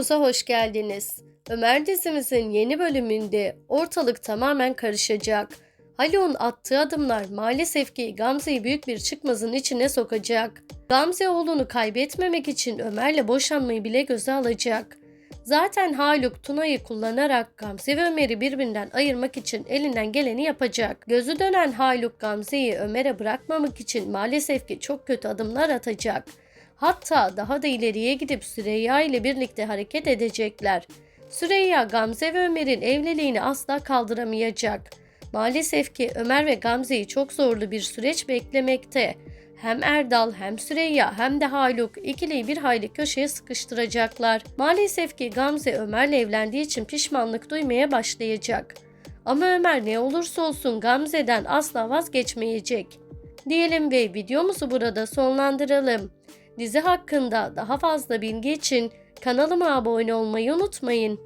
Videomuza hoş geldiniz. Ömer dizimizin yeni bölümünde ortalık tamamen karışacak. Haluk'un attığı adımlar maalesef ki Gamze'yi büyük bir çıkmazın içine sokacak. Gamze oğlunu kaybetmemek için Ömer'le boşanmayı bile göze alacak. Zaten Haluk Tuna'yı kullanarak Gamze ve Ömer'i birbirinden ayırmak için elinden geleni yapacak. Gözü dönen Haluk Gamze'yi Ömer'e bırakmamak için maalesef ki çok kötü adımlar atacak. Hatta daha da ileriye gidip Süreyya ile birlikte hareket edecekler. Süreyya Gamze ve Ömer'in evliliğini asla kaldıramayacak. Maalesef ki Ömer ve Gamze'yi çok zorlu bir süreç beklemekte. Hem Erdal hem Süreyya hem de Haluk ikiliyi bir hayli köşeye sıkıştıracaklar. Maalesef ki Gamze Ömer'le evlendiği için pişmanlık duymaya başlayacak. Ama Ömer ne olursa olsun Gamze'den asla vazgeçmeyecek. Diyelim ve videomuzu burada sonlandıralım. Dizi hakkında daha fazla bilgi için kanalıma abone olmayı unutmayın.